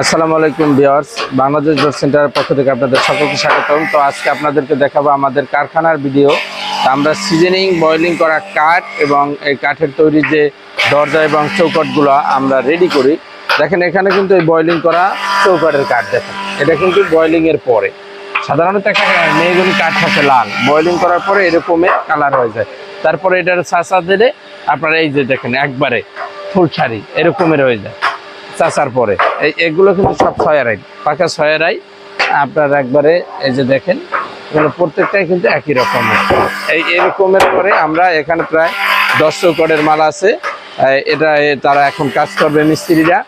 আসসালামু আলাইকুম viewers, Bangladesh job সেন্টারের পক্ষ থেকে আপনাদের সকলকে স্বাগতম। তো আজকে আপনাদেরকে দেখাবো আমাদের কারখানার ভিডিও। আমরা সিজনিং, বয়লিং করা কাঠ এবং এই কাঠের তৈরি যে দরজা এবং চৌকাঠগুলো আমরা রেডি করি। দেখেন, এখানে কিন্তু এই বয়লিং করা চৌকাঠের কাঠ দেখেন। এটা কিন্তু বয়লিং এর পরে। সাধারণত একটা মেয়েগুলি কাঠ থাকে লাল। বয়লিং করার পরে এরকমের কালার হয়ে যায়। তারপরে এটার চাষা দিলে আপনারা এই যে দেখেন, একবারে ফুল ছাড়ি এরকমের হয়ে যায়। চাষার পরে। এই এগুলো কিন্তু সব ছয়ারাই পাকা ছয়ারাই আপনার একবারে এই যে দেখেন, এগুলো প্রত্যেকটাই কিন্তু একই রকমের এই এরকমের পরে আমরা এখানে প্রায় দশ করের মাল আছে। এটা তারা এখন কাজ করবে মিস্ত্রিরা।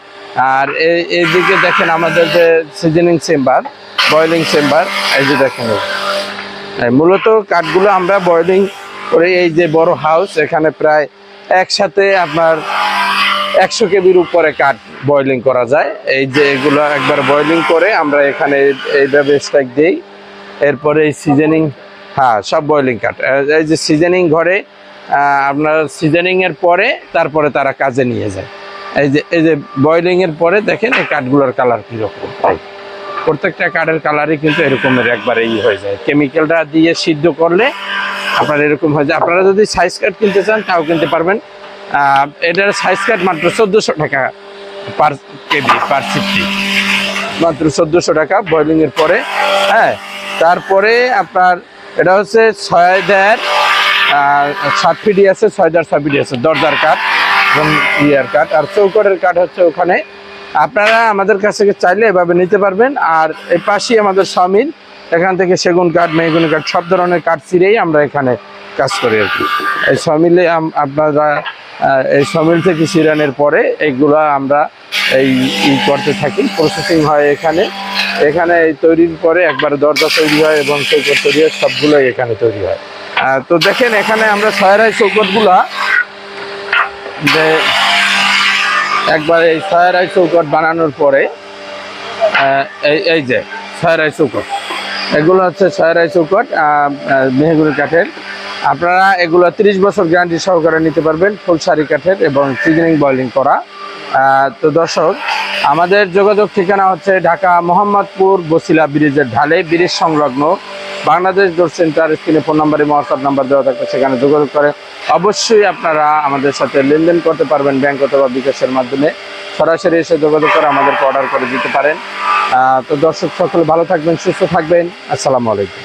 আর এই এইদিকে দেখেন আমাদের যে সিজনিং চেম্বার, বয়লিং চেম্বার, এই যে দেখেন। মূলত কাঠগুলো আমরা বয়লিং করে এই যে বড় হাউস, এখানে প্রায় একসাথে আপনার একশো কেবির উপরে কাঠ বয়লিং করা যায়। এই যে এগুলো একবার বয়লিং করে আমরা এখানে এইভাবে স্ট্রাইক দিই। এরপরে এই সিজনিং হ্যাঁ সব বয়লিং কাঠ। এই যে সিজনিং ঘরে আপনার সিজনিং এর পরে তারপরে তারা কাজে নিয়ে যায়। এই যে এই যে বয়লিং এর পরে দেখেন এই কাঠগুলোর কালার কীরকম। প্রত্যেকটা কাঠের কালারই কিন্তু এরকমের একবারে ই হয়ে যায়। কেমিক্যালটা দিয়ে সিদ্ধ করলে আপনার এরকম হয়ে যায়। আপনারা যদি সাইজ কাঠ কিনতে চান, তাও কিনতে পারবেন। এটার সাইজ কাঠ মাত্র চোদ্দোশো টাকা পার কেবি পার সিফটি মাত্র চোদ্দোশো টাকা বয়লিং এর পরে হ্যাঁ তারপরে আপনার এটা হচ্ছে ছয় দেড় সাত ফিটি আছে ছয় দেড় ছয় আছে দরজার কাঠ এবং ইয়ার কাঠ আর চৌকটের কাঠ হচ্ছে ওখানে। আপনারা আমাদের কাছ থেকে চাইলে এভাবে নিতে পারবেন। আর এই পাশেই আমাদের সমিল এখান থেকে সেগুন কাঠ মেহগুনি কাঠ সব ধরনের কাঠ ছিঁড়েই আমরা এখানে কাজ করি আর কি। এই আম- আপনারা সমিল থেকে সিরানের পরে এইগুলো আমরা এই ই করতে থাকি। প্রসেসিং হয় এখানে। এখানে এই তৈরির পরে একবার দরজা তৈরি হয় এবং চৌকট তৈরি হয়, সবগুলোই এখানে তৈরি হয়। তো দেখেন, এখানে আমরা ছয়রাই চৌকটগুলা যে একবার এই ছয়রাই চৌকট বানানোর পরে এই এই যে ছয়রাই চৌকট। এগুলো হচ্ছে ছয়রাই চৌকট মেহগুনি কাঠের আপনারা এগুলো তিরিশ বছর গ্যারান্টি সহকারে নিতে পারবেন ফুলসারি কাঠের এবং সিজনিং বয়লিং করা। তো দর্শক, আমাদের যোগাযোগ ঠিকানা হচ্ছে ঢাকা মোহাম্মদপুর বসিলা ব্রিজের ঢালে, ব্রিজ সংলগ্ন বাংলাদেশ ডোর সেন্টার স্ক্রিনে ফোন নাম্বারে হোয়াটসঅ্যাপ নাম্বার দেওয়া থাকবে, সেখানে যোগাযোগ করে অবশ্যই আপনারা আমাদের সাথে লেনদেন করতে পারবেন ব্যাংক অথবা বিকাশের মাধ্যমে। সরাসরি এসে যোগাযোগ করে আমাদেরকে অর্ডার করে দিতে পারেন। তো দর্শক, সকলে ভালো থাকবেন, সুস্থ থাকবেন। আসসালামু আলাইকুম।